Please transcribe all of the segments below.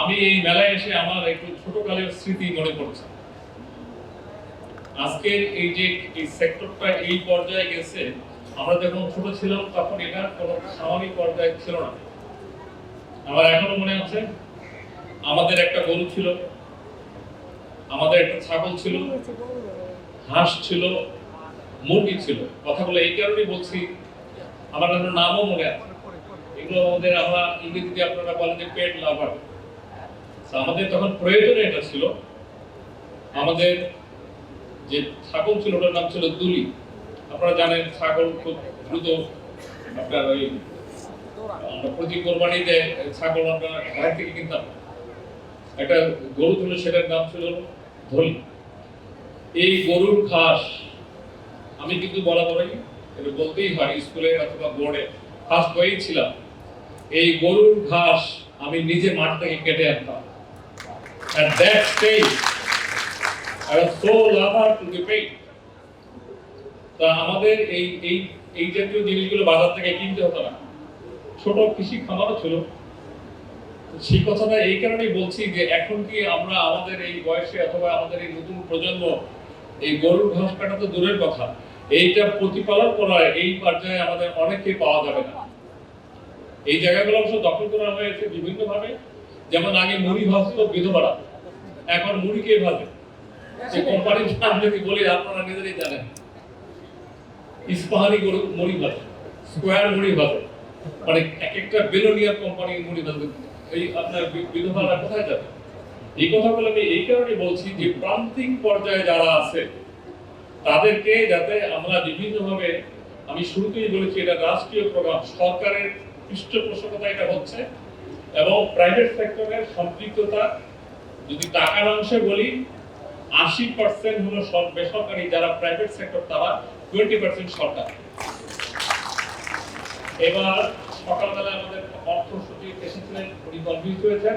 আমি এই মেলায় এসে আমার একটু ছোটকালের স্মৃতি মনে পড়ছে। আজকের এই যে এই সেক্টরটা এই পর্যায়ে গেছে, আমরা যখন ছোট ছিলাম তখন এটা কোনো স্বাভাবিক পর্যায়ে ছিল না। আমার এখনও মনে আছে, আমাদের একটা গরু ছিল, আমাদের একটা ছাগল ছিল, হাঁস ছিল, মুরগি ছিল। কথাগুলো এই কারণেই বলছি, আমার নামও মনে আছে। এগুলো আমাদের আমরা ইংরেজিতে আপনারা বলেন যে পেট লাভার আমাদের তখন প্রয়োজনে এটা ছিল। আমাদের যে ছাগল ছিল, ওটার নাম ছিল দুলি। আপনারা জানেন, ছাগল খুব দ্রুত আপনার ওই, আমরা প্রতি কোরবানিতে ছাগল আমরা ঘর থেকে কিনতাম। একটা গরু ছিল, সেটার নাম ছিল ধলি। এই গরুর ঘাস, আমি কিন্তু বলা বলাই এটা বলতেই হয়, স্কুলে অথবা বোর্ডে। ফার্স্ট বয়েই ছিলাম। এই গরুর ঘাস আমি নিজে মাঠ থেকে কেটে আনতাম। At that stage I was so lover to the pain তা আমাদের এই এই এই জাতীয় জিনিসগুলো বাজার থেকে কিনতে হতো না। ছোট কৃষি খামারও ছিল। সেই কথাটা এই কারণেই বলছি যে এখন কি আমরা আমাদের এই বয়সে অথবা আমাদের এই নতুন প্রজন্ম, এই গরুর ঘাস কাটা তো দূরের কথা। এইটা প্রতিপালন করা এই পর্যায়ে আমাদের অনেকে পাওয়া যাবে না। এই জায়গাগুলো অবশ্য দখল করা হয়েছে বিভিন্ন ভাবে যেমন আগে মুড়ি ভাজতো বিধবারা, এখন মুড়ি কে ভাজে? সে কোম্পানির নাম যদি বলি, আপনারা নিজেরাই জানেন। ইস্পাহানি মুড়ি ভাজে স্কোয়ার মুড়ি ভাজে। মানে এক একটা বেলোনিয়ার কোম্পানির মুড়ি ভাজে। এই আপনার বিধবারা কোথায় যাবে? এই কথাগুলো আমি এই কারণে বলছি যে প্রান্তিক পর্যায়ে যারা আছে, তাদেরকে যাতে আমরা বিভিন্নভাবে, আমি শুরুতেই বলেছি, এটা রাষ্ট্রীয় প্রোগ্রাম, সরকারের পৃষ্ঠপোষকতা এটা হচ্ছে। এবং প্রাইভেট সেক্টরের সম্পৃক্ততা, যদি টাকার অংশে বলি, আশি পার্সেন্ট হলো বেসরকারি যারা প্রাইভেট সেক্টর তারা টোয়েন্টি পার্সেন্ট সরকার। এবার সকালবেলা আমাদের অর্থ সচিব এসেছিলেন, উনি কনফিউজ হয়েছেন।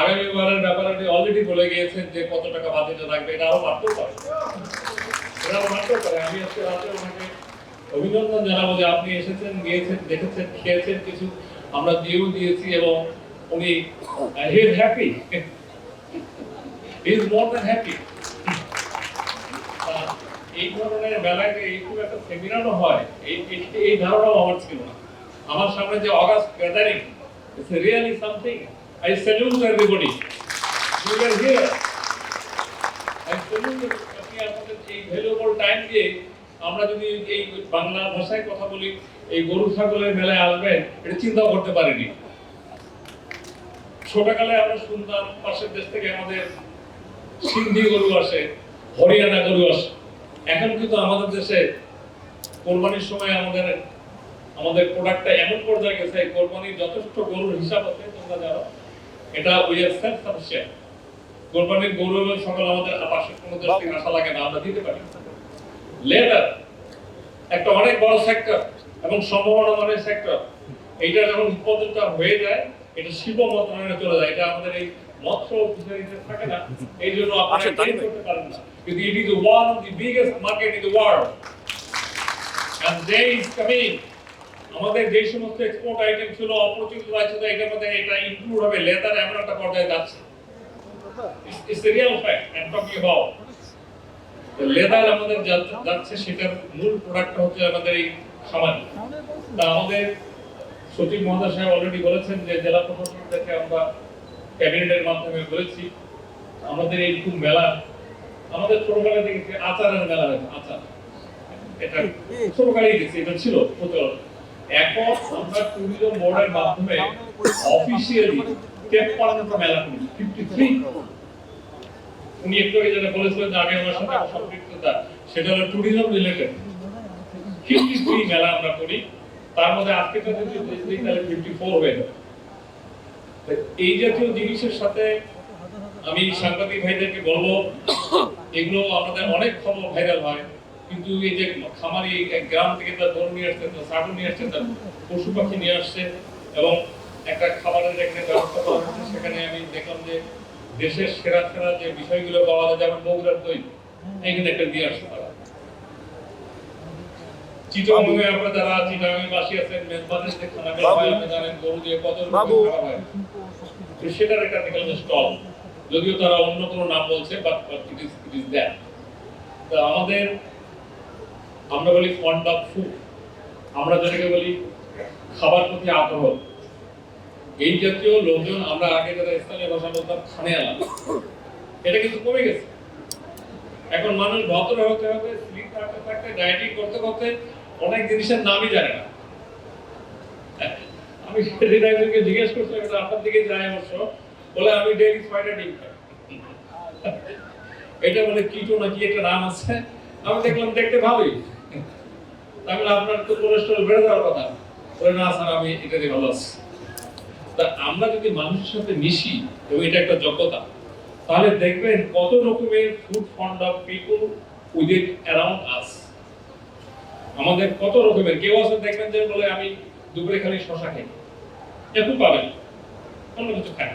আগামী বারের ব্যাপারে উনি অলরেডি বলে গিয়েছেন যে কত টাকা বাজেটে রাখবে এটা আরও বাড়তেও পারে। এটা বাড়তেও পারে। আমি আজকে রাতে ওনাকে অভিনন্দন জানাব যে আপনি এসেছেন, গিয়েছেন, দেখেছেন, খেয়েছেন কিছু। আমরা দিয়েও দিয়েছি এবং উনি he is happy he is more than happy এই ধরনের মেলায় এইরকম একটা সেমিনারও হয়, এই, এই- ধারণাও আমার ছিল না। আমার সামনে যে august gathering it's really something I salute everybody you are here I salute আপনি আপনাদের এই ভ্যালুয়েবল টাইম দিয়ে আমরা যদি এই বাংলা ভাষায় কথা বলি, এই গরু ছাগলের মেলায় আসবেন, এটা চিন্তাও করতে পারিনি। ছোটকালে আমরা শুনতাম, পাশের দেশ থেকে আমাদের সিন্ধি গরু আসে, হরিয়ানা গরু আসে। এখন কিন্তু আমাদের দেশে কোরবানির সময় আমাদের আমাদের প্রোডাক্টটা এমন পর্যায়ে গেছে, কোরবানির যথেষ্ট গরুর হিসাব আছে, তোমরা জানো। এটা উই আর সেলফ সাফিসিয়েন্ট কোরবানির গরু এবং সকল আমাদের পাশের কোনো দেশ থেকে আসা লাগে না, আমরা দিতে পারি। লেদার একটা অনেক বড় সেক্টর এবং সম্ভাবনা সেক্টর এইটা যখন উৎপাদনটা হয়ে যায় এটা শিল্প মন্ত্রণালয়ে চলে যায় এটা আমাদের এই মৎস্য ফিশারিতে থাকে না এই জন্য আপনারা। করতে পারেন না। কিন্তু it is one of the biggest market in the world and day is coming. আমাদের যে সমস্ত এক্সপোর্ট আইটেম ছিল অপরচুনিটি আছে তো এটার মধ্যে এটা ইনক্লুড হবে। লেদার এমন একটা পর্যায়ে যাচ্ছে। It's real fact I am talking about leather আমাদের যাচ্ছে সেটার মূল প্রোডাক্টটা হচ্ছে আমাদের এই খামার তা আমাদের সচিব মহোদয় সাহেব অলরেডি বলেছেন যে জেলা প্রশাসনদেরকে আমরা ক্যাবিনেটের মাধ্যমে বলেছি। আমাদের এই খুব মেলা, আমাদের ছোটবেলা যে আচারের মেলা হয়েছে, আচার। এটা ছোটকালেই দেখছি, এটা ছিল প্রচলন। এখন আমরা ট্যুরিজম বোর্ডের মাধ্যমে অফিসিয়ালি তেপ্পান্নটা মেলা করি ফিফটি থ্রি উনি একটু আগে যেটা বলেছিলেন যে আমি আমার সাথে সম্পৃক্ততা সেটা হলো ট্যুরিজম রিলেটেড ফিফটি থ্রি মেলা আমরা করি। তার মধ্যে আজকে তাহলে ফিফটি ফোর হয়ে যাবে। এই জাতীয় জিনিসের সাথে আমি সাংবাদিক ভাইদেরকে বলব, এগুলো আমাদের অনেক খবর ভাইরাল হয়, কিন্তু এই যে খামারি গ্রাম থেকে তার গরু নিয়ে আসছে, তার ছাগল নিয়ে আসছে, তার পশু পাখি নিয়ে আসছে, এবং একটা খাবারের এখানে ব্যবস্থা করা হচ্ছে। সেখানে আমি দেখলাম যে দেশের সেরা সেরা যে বিষয়গুলো পাওয়া যায়, যেমন বগুড়ার দই এখানে একটা দিয়ে আসছে তারা চিটংয়ে আমরা যারা চিটংয়ে বাসী আছেন মেজবানের খানা জানেন গরু দিয়ে কত বাবু। খাবার সেটার একটা টেকনোলজি স্টল যদিও তারা অন্য কোনো নাম বলছে but it is it is that তো আমাদের আমরা বলি ফন্ড অফ ফুড আমরা যেটাকে বলি খাবার প্রতি আগ্রহ। এই জাতীয় লোকজন আমরা আগে যারা স্থানীয় ভাষা বলতাম খানে আলাম এটা কিন্তু কমে গেছে। এখন মানুষ ভদ্র হতে হবে স্লিপ থাকতে থাকতে ডায়েটিং করতে করতে অনেক জিনিসের নামই জানে না। আমি হৃদয়কে জিজ্ঞেস করছিলাম, এটা আপনার দিকে যায় অবশ্য। বলে, আমি ডেইলি ছয়টা ডিম খাই। এটা বলে কিটো নাকি একটা নাম আছে? আমি দেখলাম, দেখতে ভালোই। তাহলে আপনার তো কোলেস্ট্রল বেড়ে যাওয়ার কথা। বলে, না স্যার, আমি এটা দিয়ে ভালো আছি। তা আমরা যদি মানুষের সাথে মিশি এবং এটা একটা যোগ্যতা, তাহলে দেখবেন কত রকমের food fond of people within around us আমাদের কত রকমের, কেউ আছে দেখবেন যে বলে আমি দুপুরে খালি শশা খাই। একটু পাবেন, অন্য কিছু খাই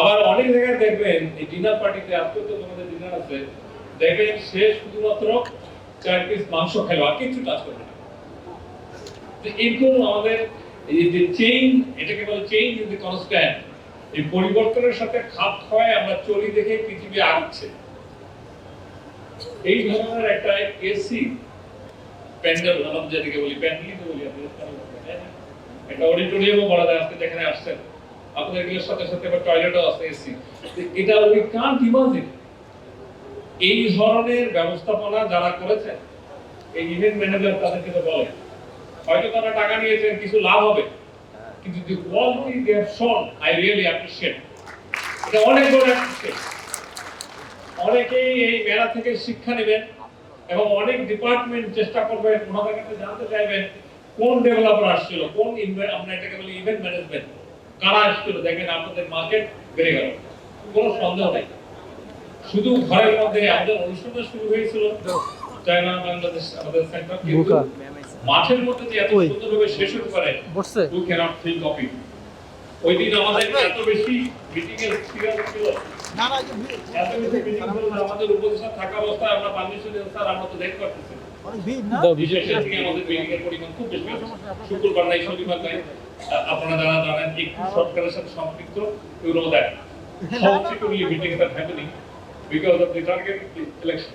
আবার অনেক জায়গায় দেখবেন এই ডিনার পার্টিতে আজকে তো তোমাদের ডিনার আছে, দেখবেন সে শুধুমাত্র চার পিস মাংস খেলো আর কিছু টাচ করবে না। এরকম আমাদের এই যে চেইন এটাকে বলে চেইন দ্য কনস্ট্যান্ট এই পরিবর্তনের সাথে খাপ খাওয়ায় আমরা চলি দেখে পৃথিবী আগছে এই ধরনের একটা এসি প্যান্ডেল আমাদের যেটাকে বলি প্যান্ডেলই তো বলি? একটা অডিটোরিয়ামও বলা যায়, আজকে যেখানে আসছেন। আপনাদের এগুলোর সাথে সাথে আবার টয়লেটও আছে এসি এটা উই কান্ট ইমাজিন এই ধরনের ব্যবস্থাপনা যারা করেছেন, এই ইভেন্ট ম্যানেজার তাদেরকে তো বলে। হয়তো তারা টাকা নিয়েছেন, কিছু লাভ হবে। কিন্তু the quality they have shown I really appreciate এটা অনেক বড় অ্যাপ্রিশিয়েট অনেকেই এই মেলা থেকে শিক্ষা নেবেন। এবং অনেক ডিপার্টমেন্ট চেষ্টা করবেন ওনাদের কাছে জানতে চাইবেন কোন ডেভেলপার আসছিল কোন আমরা এটাকে বলি ইভেন্ট ম্যানেজমেন্ট কারা আসছিল? দেখবেন আপনাদের মার্কেট বেড়ে গেল কোনো সন্দেহ নেই। শুধু ঘরের মধ্যে আমাদের অনুষ্ঠানটা শুরু হয়েছিল চায়না বাংলাদেশ আমাদের সেন্টার মাঠের মধ্যে যে এত। সুন্দরভাবে শেষ হতে পারে ইউ ক্যানট অফ ইট ওই দিন আমাদের এত বেশি মিটিং এর ছিল। না না যে ভিড়। এত বেশি মিটিং আমাদের উপদেষ্টা থাকা অবস্থায় আমরা পারমিশন স্যার আমরা তো দেখতে পারতেছি অনেক ভিড় না? দাও বিশেষের থেকে আমাদের মিটিং এর পরিমাণ খুব বেশি। আছে। শুক্রবার নাই শনিবার নাই। আ- আপনারা যারা জানেন একটু সরকারের সাথে সম্পৃক্ত you know that how meetings are happening because of the target election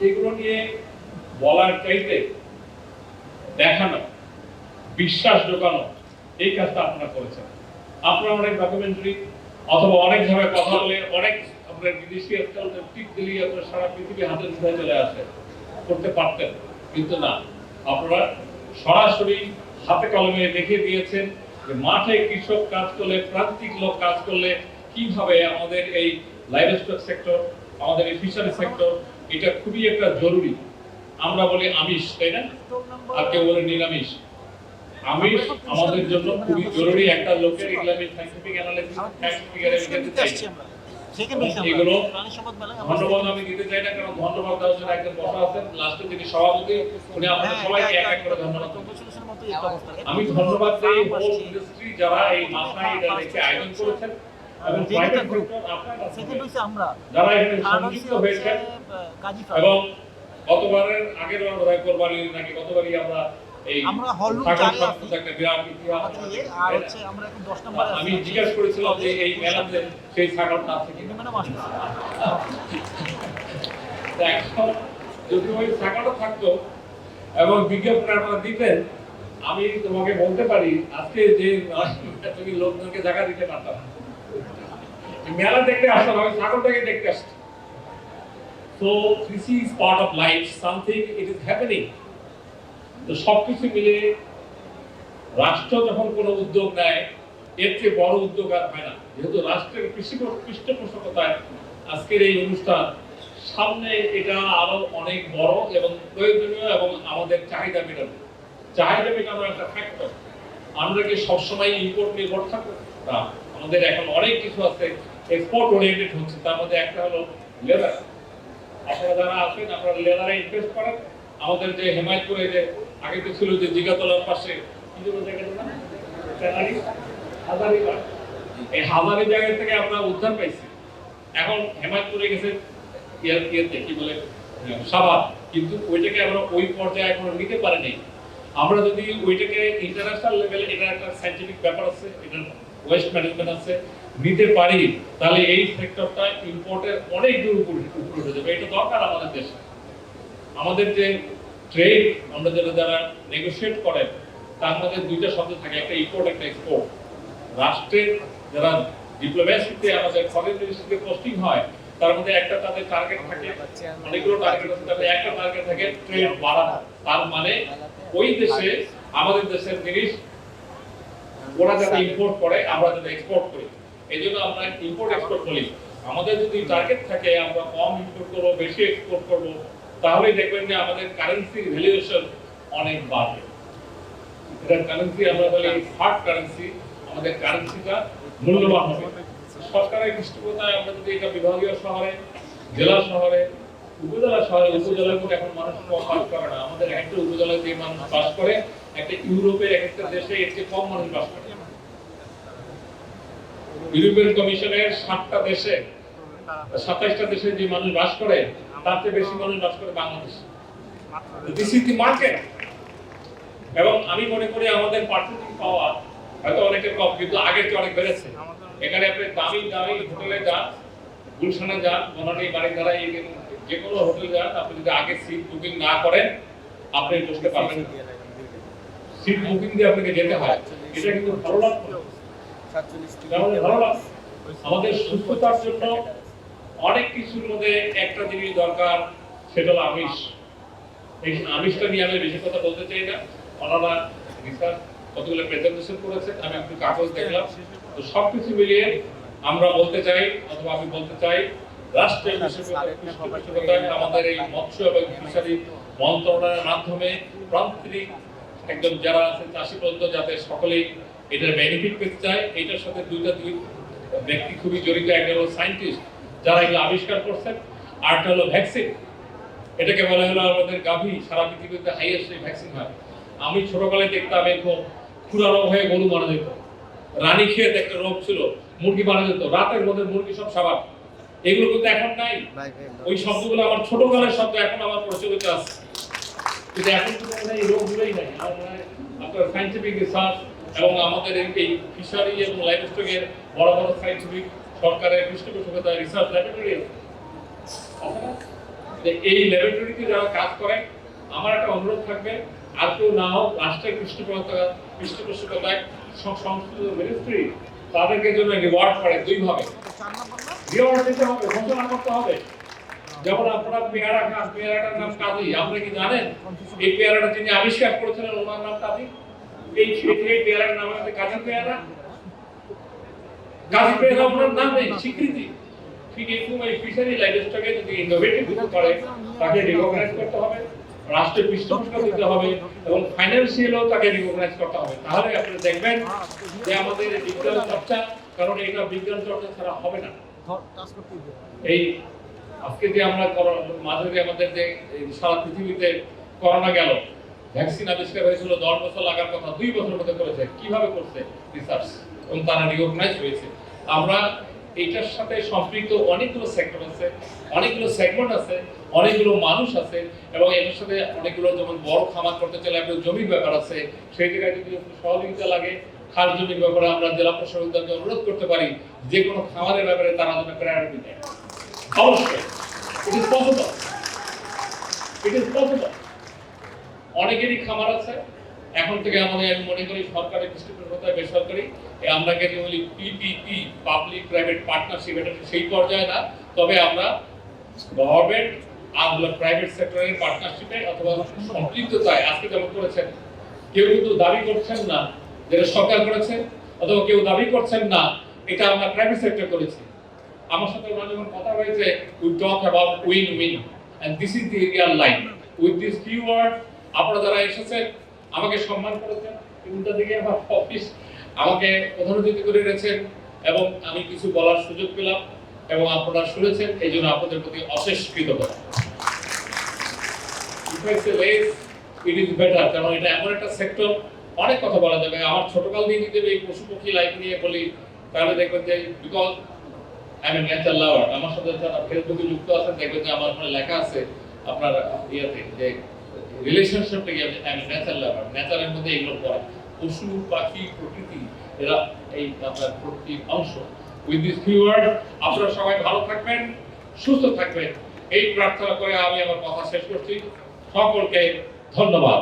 এগুলো নিয়ে বলার চাইতে দেখানো বিশ্বাস ঢোকানো এই কাজটা আপনারা করেছেন। আপনারা অনেক ডকুমেন্টারি অথবা অনেক ভাবে কথা বলে, অনেক আপনার বিদেশি টিক দিলেই আপনার সারা পৃথিবী হাতে ধরে চলে আসে। করতে পারতেন, কিন্তু না। আপনারা সরাসরি হাতে কলমে দেখিয়ে দিয়েছেন যে মাঠে কৃষক কাজ করলে, প্রান্তিক লোক কাজ করলে কীভাবে আমাদের এই লাইভস্টক সেক্টর আমাদের এই ফিশারি সেক্টর এটা খুবই একটা জরুরি। আমরা বলি আমিষ, তাই না? আর কেউ বলে নিরামিষ। আমিষ আমাদের জন্য খুবই জরুরি একটা লোকের আমি সাইন্টিফিক অ্যানালাইসিস সাইন্টিফিক আমরা। আমরা। এগুলো আমরা ধন্যবাদ আমি দিতে চাই না কারণ ধন্যবাদ দেওয়ার জন্য একজন বসা আছেন। লাস্টে তিনি সভাপতি উনি আমাদের হ্যাঁ, সবাইকে এক এক করে ধন্যবাদ একটা দেবেন। কংগ্রেচুলেশনের মতোই একটা অবস্থা। আমি ধন্যবাদ দেই হোল ইন্ডাস্ট্রি যারা এই মাথায় এটা রেখে আয়োজন করেছেন এবং আমরা। যারা এখানে সংযুক্ত হয়েছেন। এবং গতবারের আগের কোরবানি নাকি গতবারই আমরা আমরা ইয়ে, আর হচ্ছে আমরা এখন দশ নম্বরে আমি জিজ্ঞেস করেছিলাম যে এই মেলাতে সেই ছাগলটা আছে কিনা। ম্যাডাম আসতেছে। এখন যদি ওই ছাগলটা থাকতো এবং বিজ্ঞাপন আপনারা দিতেন আমি তোমাকে বলতে পারি আজকে যে তুমি লোকজনকে জায়গা দিতে পারতাম মেলা দেখতে আসতাম আমি ছাগলটাকে দেখতে আসতাম তো this is part of life something it is happening তো সবকিছু মিলে রাষ্ট্র যখন কোনো উদ্যোগ নেয়, এর চেয়ে বড় উদ্যোগ আর হয় না। যেহেতু রাষ্ট্রের কৃষি পৃষ্ঠপোষকতায় আজকের এই অনুষ্ঠান, সামনে এটা আরও অনেক বড় এবং প্রয়োজনীয় এবং আমাদের চাহিদা মেটানো। চাহিদা মেটানোর একটা ফ্যাক্টর আমরা কি সবসময় ইম্পোর্ট নির্ভর থাকব? না, আমাদের এখন অনেক কিছু আছে এক্সপোর্ট ওরিয়েন্টেড হচ্ছে। তার মধ্যে একটা হলো লেদার। আপনারা যারা আছেন, আপনারা লেদারে ইনভেস্ট করেন। আমাদের যে হেমায়তপুরে যে আগে তো ছিল যে জিগাতলার পাশে। এই হাজারি জায়গা থেকে আমরা উদ্ধার পাইছি। এখন হেমায়তপুরে গেছে, ইয়ে- ইয়েতে কি বলে কিন্তু ওইটাকে আমরা ওই পর্যায়ে নিতে পারিনি। আমরা যদি ওইটাকে ইন্টারন্যাশনাল লেভেলে এটা একটা সাইন্টিফিক ব্যাপার আছে, এটা ওয়েস্ট ম্যানেজমেন্ট আছে, নিতে পারি, তাহলে এই সেক্টরটা ইম্পোর্টের অনেক দূর উপরে উঠে যাবে। এটা দরকার আমাদের দেশে। আমাদের যে ট্রেড আমরা যারা যারা নেগোশিয়েট করেন, তার মধ্যে দুইটা শব্দ থাকে, একটা ইম্পোর্ট একটা এক্সপোর্ট রাষ্ট্রের যারা ডিপ্লোম্যাসিতে আমাদের ফরেন মিনিস্ট্রিতে পোস্টিং হয়, তার মধ্যে একটা তাদের টার্গেট থাকে, অনেকগুলো টার্গেট আছে তাদের একটা টার্গেট থাকে ট্রেড বাড়ানো। তার মানে ওই দেশে, আমাদের দেশের জিনিস, ওরা যাতে ইম্পোর্ট করে, আমরা যাতে এক্সপোর্ট করি। এই জন্য আমরা ইম্পোর্ট এক্সপোর্ট বলি। আমাদের যদি টার্গেট থাকে, আমরা কম ইম্পোর্ট করব, বেশি এক্সপোর্ট করব তাহলে দেখবেন যে আমাদের কারেন্সি ভ্যালুয়েশন অনেক বাড়বে এটা কারেন্সি আমরা বলি হার্ড কারেন্সি আমাদের কারেন্সিটা মূল্যবান হবে। সরকারের পৃষ্ঠপোষকতায় আমরা যদি এটা বিভাগীয় শহরে, জেলা শহরে, উপজেলা শহরে উপজেলায় কিন্তু এখন মানুষ বাস করে না। আমাদের একটা উপজেলায় যে মানুষ বাস করে, একটা ইউরোপের এক একটা দেশে এর চেয়ে কম মানুষ বাস করে। ইউরোপিয়ান কমিশনের সাতটা দেশে, সাতাইশটা দেশে যে মানুষ বাস করে তার চেয়ে বেশি মানুষ বাস করে বাংলাদেশে। দিস ইজ দি মার্কেট এবং আমি মনে করি আমাদের পার্সেন্টিং পাওয়া হয়তো অনেকের কম কিন্তু আগের চেয়ে অনেক বেড়েছে। এখানে আপনি দামি দামি হোটেলে যান গুলশানে যান বনানী বাড়ি ধারা যে কোনো হোটেলে যান আপনি যদি আগে সিট বুকিং না করেন আপনি বসতে পারবেন সিট বুকিং দিয়ে আপনাকে যেতে হয়। এটা কিন্তু ভালো লাগবে ভালো লাগবে আমাদের সুস্থতার জন্য অনেক কিছুর মধ্যে একটা জিনিস দরকার, সেটা হলো আমিষ। এই আমিষটা নিয়ে আমি বেশি কথা বলতে চাই না। ওনারা রিসার্চ কতগুলো প্রেজেন্টেশন করেছেন আমি একটু কাগজ দেখলাম। তো সবকিছু মিলিয়ে আমরা বলতে চাই, অথবা আমি বলতে চাই, রাষ্ট্রের আমাদের এই মৎস্য এবং ফিশারি মন্ত্রণালয়ের মাধ্যমে প্রান্তিক একদম যারা আছে চাষি পর্যন্ত যাতে সকলেই এটার বেনিফিট পেতে চায়। এটার সাথে দুইটা দুই ব্যক্তি খুবই জড়িত। একজন সায়েন্টিস্ট যারা এগুলো আবিষ্কার করছেন আরটা হলো ভ্যাকসিন এটাকে বলা হলো আমাদের গাভী সারা পৃথিবীতে হাইয়েস্ট ভ্যাকসিন হয়। আমি ছোটবেলায় দেখতাম এরকম খুরা রোগ হয়ে গরু মারা যেত। রানী খেয়ে একটা রোগ ছিল মুরগি মারা যেত। রাতের মধ্যে মুরগি সব সাবান। এগুলো কিন্তু এখন নাই। ওই শব্দগুলো আমার ছোটবেলার শব্দ এখন আমার প্রচলিত আছে। কিন্তু এখন তো মনে হয় এই রোগগুলোই নাই। আপনার সাইন্টিফিক রিসার্চ এবং আমাদের এই ফিশারি এবং লাইভস্টকের বড় বড় সাইন্টিফিক সরকারের পৃষ্ঠপোষকতায় রিসার্চ ল্যাবরেটরি আছে। এই ল্যাবরেটরিতে যারা কাজ করে, আমার একটা অনুরোধ থাকবে, আর কেউ না হোক রাষ্ট্রের পৃষ্ঠপোষকতা, পৃষ্ঠপোষকতায় সং- সংশ্লিষ্ট মিনিস্ট্রি তাদেরকে জন্য রিওয়ার্ড করে দুইভাবে। রিওয়ার্ড দিতে হবে, ঘোষণা করতে হবে। যেমন আপনারা পেয়ারা খান, পেয়ারাটার নাম কাজী। আপনি কি জানেন? এই পেয়ারাটা যিনি আবিষ্কার করেছিলেন, ওনার নাম কাজী? এই পেয়ারার নাম আছে কাজী পেয়ারা। কাজী পেয়ারা ওনার নাম নেই, স্বীকৃতি। ঠিক এরকম এই ফিশারি যদি ইনোভেটিভ তাকে রিকগনাইজ করতে হবে, রাষ্ট্রের দিতে হবে এবং ফাইন্যান্সিয়ালও তাকে রিকগনাইজ করতে হবে। তাহলে আপনি দেখবেন যে আমাদের বিজ্ঞান চর্চা, কারণ এটা বিজ্ঞান চর্চা ছাড়া হবে না। এই আজকে যে আমরা মাঝে আমাদের যে সারা পৃথিবীতে করোনা গেল ভ্যাকসিন আবিষ্কার হয়েছিল দশ বছর লাগার কথা, দুই বছর মধ্যে করেছে। কীভাবে করছে রিসার্চ এবং তারা রিকগনাইজ হয়েছে। আমরা এইটার সাথে সম্পৃক্ত অনেকগুলো সেক্টর আছে, অনেকগুলো সেগমেন্ট আছে, অনেকগুলো মানুষ আছে, এবং এটার সাথে অনেকগুলো যেমন বড় খামার করতে চাইলে একটা জমির ব্যাপার আছে, সেই জায়গায় যদি সহযোগিতা লাগে খাল জমির ব্যাপারে আমরা জেলা প্রশাসনকে অনুরোধ করতে পারি, যে কোনো খামারের ব্যাপারে তারা যেন প্রায়োরিটি দেয়। অবশ্যই it is possible it is possible অনেকেরই খামার আছে। এখন থেকে আমাদের, আমি মনে করি সরকারি পৃষ্ঠপোষকতায় বেসরকারি। আমরা যদি বলি পিপিপি পাবলিক প্রাইভেট পার্টনারশিপ এটা সেই পর্যায়ে না। তবে আমরা গভর্নমেন্ট আর প্রাইভেট সেক্টরের পার্টনারশিপে অথবা সম্পৃক্ততায় আজকে যেমন করেছেন, কেউ কিন্তু দাবি করছেন না যেটা সরকার করেছে অথবা কেউ দাবি করছেন না, এটা আমরা প্রাইভেট সেক্টর করেছি। আমার সাথে ওনার যখন কথা হয়েছে we talk about win win and this is the real line with this few word আপনারা যারা এসেছেন, আমাকে সম্মান করেছেন উল্টা দিকে আমার অফিস আমাকে প্রধান অতিথি করে রেখেছেন এবং আমি কিছু বলার সুযোগ পেলাম এবং আপনারা শুনেছেন, এই জন্য আপনাদের প্রতি অশেষ কৃতজ্ঞতা। ইট ইজ বেটার কারণ এটা এমন একটা সেক্টর অনেক কথা বলা যাবে। আমার ছোটকাল দিয়ে যদি এই পশু পক্ষী লাইফ নিয়ে বলি, তাহলে দেখবেন যে because I am nature lover আমার সাথে যারা ফেসবুকে যুক্ত আছেন, দেখবেন যে আমার ওখানে লেখা আছে আপনার ইয়েতে, যে রিলেশনশিপ আমি মধ্যে এগুলো পড়ে। পশু, পাখি, প্রকৃতি, এরা এই আপনার প্রতি অংশ। উইথ দিস ফিউ আপনারা সবাই ভালো থাকবেন, সুস্থ থাকবেন। এই প্রার্থনা করে আমি আমার কথা শেষ করছি। সকলকে ধন্যবাদ।